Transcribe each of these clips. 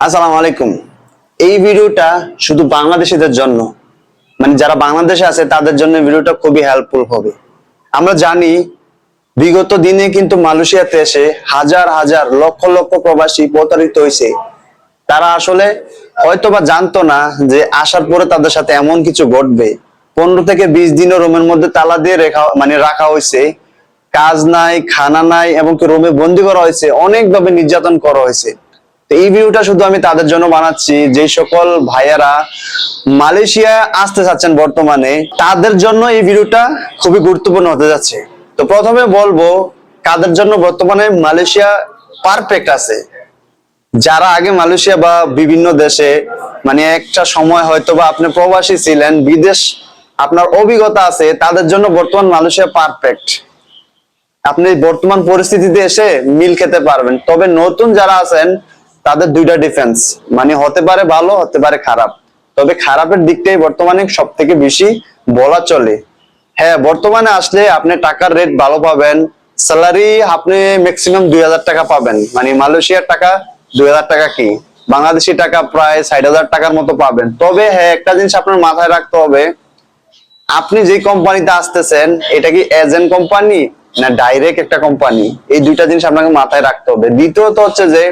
আসসালামু আলাইকুম। এই ভিডিওটা শুধু বাংলাদেশিদের জন্য মানে যারা বাংলাদেশে আছে তাদের জন্য ভিডিওটা খুবই হেল্পফুল হবে। আমরা জানি বিগত দিনে কিন্তু মালয়েশিয়াতে এসে হাজার হাজার লক্ষ লক্ষ প্রবাসী প্রতারিত হয়েছে। তারা আসলে হয়তোবা জানতো না যে আসার পরে তাদের সাথে এমন কিছু ঘটবে। পনেরো থেকে বিশ দিনের রুমের মধ্যে তালা দিয়ে রেখা মানে রাখা হয়েছে। কাজ নাই, খানা নাই, এবং রুমে বন্দি করা হয়েছে। অনেকভাবে নির্যাতন করা হয়েছে। তো এই ভিডিওটা শুধু আমি তাদের জন্য বানাচ্ছি। যে সকল ভাইয়ারা মালয়েশিয়া আসতে চাচ্ছেন বর্তমানে, তাদের জন্য এই ভিডিওটা খুবই গুরুত্বপূর্ণ হতে যাচ্ছে। তো প্রথমে বলব, কাদের জন্য বর্তমানে মালয়েশিয়া পারফেক্ট আছে? যারা আগে মালয়েশিয়া বা বিভিন্ন দেশে মানে একটা সময় হয়তো বা আপনি প্রবাসী ছিলেন, বিদেশ আপনার অভিজ্ঞতা আছে, তাদের জন্য বর্তমান মালয়েশিয়া পারফেক্ট আপনি বর্তমান পরিস্থিতিতে এসে মিল খেতে পারবেন। তবে নতুন যারা আছেন তাদের দুইটা ডিফেন্স মানে হতে পারে ভালো, হতে পারে খারাপ। তবে খারাপের দিকটাই বর্তমানে সব থেকে বেশি বলা চলে। হ্যাঁ বর্তমানে আসলে আপনি টাকার রেট ভালো পাবেন। স্যালারি আপনি ম্যাক্সিমাম দুই হাজার টাকা পাবেন। মানে মালয়েশিয়ার টাকা দুই হাজার টাকা কি? বাংলাদেশি টাকা প্রায় ষাট হাজার টাকার মতো পাবেন। তবে হ্যাঁ একটা জিনিস আপনার মাথায় রাখতে হবে। আপনি যে কোম্পানিতে আসতেছেন, এটা কি এজেন্ট কোম্পানি না ডাইরেক্ট একটা কোম্পানি? এই দুইটা জিনিস আপনাকে মাথায় রাখতে হবে। দ্বিতীয়ত হচ্ছে যে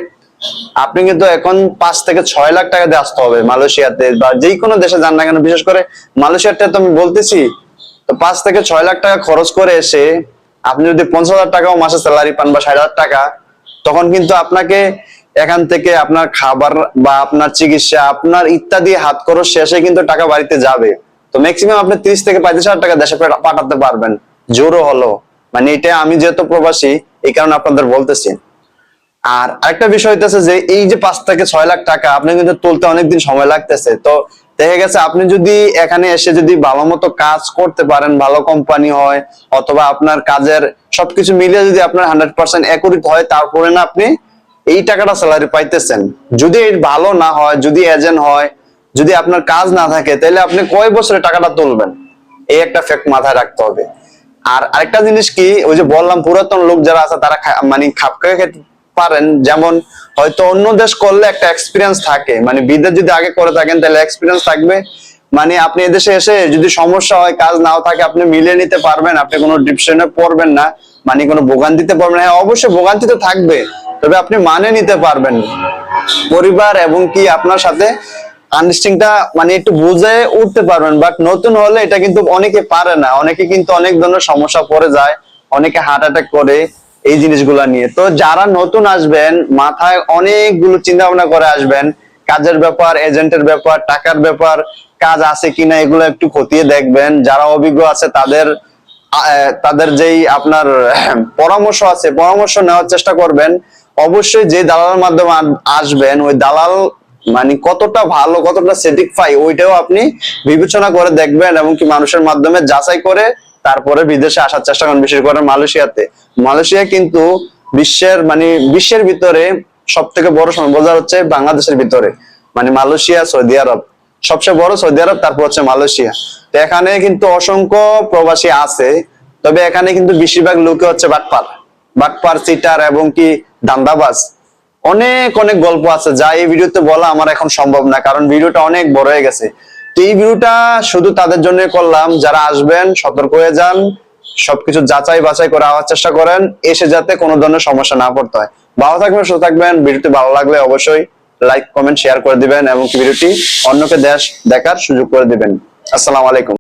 আপনি কিন্তু এখন পাঁচ থেকে ছয় লাখ টাকা দিয়ে আসতে হবে মালয়েশিয়াতে বা যে কোনো দেশে যান না কেন, বিশেষ করে মালয়েশিয়াতে তো আমি বলতেছি, তো পাঁচ থেকে ছয় লাখ টাকা খরচ করে এসে আপনি যদি পঞ্চাশ হাজার টাকাও মাসে স্যালারি পান বা ষাট হাজার টাকা, তখন কিন্তু আপনাকে এখান থেকে আপনার খাবার বা আপনার চিকিৎসা, আপনার ইত্যাদি হাত খরচ শেষে কিন্তু টাকা বাড়িতে যাবে। তো ম্যাক্সিমাম আপনি তিরিশ থেকে পঁয়ত্রিশ হাজার টাকা দেশে পাঠাতে পারবেন, জোরও হলো। মানে এটা আমি যেহেতু প্রবাসী, এই কারণে আপনাদের বলতেছি। আর আরেকটা বিষয় হইতেছে যে এই যে পাঁচ থেকে ছয় লাখ টাকা, আপনি কিন্তু তুলতে অনেকদিন সময় লাগতেছে। তো দেখা গেছে আপনি যদি এখানে এসে যদি ভালো মতো কাজ করতে পারেন, ভালো কোম্পানি হয়, অথবা আপনার কাজের সবকিছু মিলিয়ে যদি আপনার হান্ড্রেড পার্সেন্ট একুরিত হয়, তারপরে না আপনি এই টাকাটা স্যালারি পাইতেছেন। যদি এর ভালো না হয়, যদি এজেন্ট হয়, যদি আপনার কাজ না থাকে, তাহলে আপনি কয় বছরে টাকাটা তুলবেন? এই একটা ফ্যাক্ট মাথায় রাখতে হবে। আর আরেকটা জিনিস কি, ওই যে বললাম, পুরাতন লোক যারা আছে, তারা মানে খাপ খেয়ে পারেন, যেমন হয়তো অন্য দেশ করলে একটা এক্সপিরিয়েন্স থাকে। মানে বিদেশ যদি আগে করে থাকেন, তাহলে এক্সপিরিয়েন্স থাকবে। মানে আপনি এদেশে এসে যদি সমস্যা হয়, কাজ নাও থাকে, আপনি মিলিয়ে নিতে পারবেন, আপনি কোনো ডিপশনে পড়বেন না মানে কোনো ভোগান্তিতে পড়বেন না। হ্যাঁ অবশ্যই ভোগান্তি তো থাকবে, তবে আপনি মানে নিতে পারবেন। পরিবার এবং কি আপনার সাথে আন্ডারস্ট্যান্ডিংটা মানে একটু বুঝে উঠতে পারবেন বাট নতুন হলে এটা কিন্তু অনেকে পারে না। অনেকে কিন্তু অনেক ধরনের সমস্যা পড়ে যায়, অনেকে হার্ট অ্যাটাক করে। এই জিনিসগুলা নিয়ে। তো যারা নতুন আসবেন, মাথায় অনেকগুলো চিন্তা ভাবনা করে আসবেন, কাজের ব্যাপার এজেন্টের ব্যাপার, টাকার ব্যাপার, কাজ আছে কিনা এগুলো একটু খতিয়ে দেখবেন। যারা অভিজ্ঞ আছে তাদের তাদের যেই আপনার পরামর্শ আছে, পরামর্শ নেওয়ার চেষ্টা করবেন। অবশ্যই যে দালালের মাধ্যমে আসবেন, ওই দালাল মানে কতটা ভালো, কতটা স্যাটিসফাই ওইটাও আপনি বিবেচনা করে দেখবেন এবং কি মানুষের মাধ্যমে যাচাই করে তারপরে বিদেশে আসার চেষ্টা করেন, বিশেষ করে মালয়েশিয়াতে। মালয়েশিয়া কিন্তু বিশ্বের মানে বিশ্বের ভিতরে সব থেকে বড় বাজার হচ্ছে বাংলাদেশের ভিতরে মানে মালয়েশিয়া, সৌদি আরব। সবচেয়ে বড় সৌদি আরব, তারপর হচ্ছে মালয়েশিয়া। তো এখানে কিন্তু অসংখ্য প্রবাসী আছে, তবে এখানে কিন্তু বেশিরভাগ লোকে হচ্ছে বাটপার। বাটপার সিটার এবং কি দান্দাবাজ। অনেক অনেক গল্প আছে, যা এই ভিডিওতে বলা আমার এখন সম্ভব না, কারণ ভিডিওটা অনেক বড় হয়ে গেছে। তো এই ভিডিওটা শুধু তাদের জন্য করলাম। যারা আসবেন, সতর্ক হয়ে যান, সবকিছু যাচাই বাছাই করে আওয়ার চেষ্টা করেন, এসে যাতে কোনো ধরনের সমস্যা না পড়তে হয়। ভালো থাকবেন, সুস্থ থাকবেন। ভিডিওটি ভালো লাগলে অবশ্যই লাইক কমেন্ট শেয়ার করে দিবেন এবং ভিডিওটি অন্যকে দেশ দেখার সুযোগ করে দিবেন। আসসালামু আলাইকুম।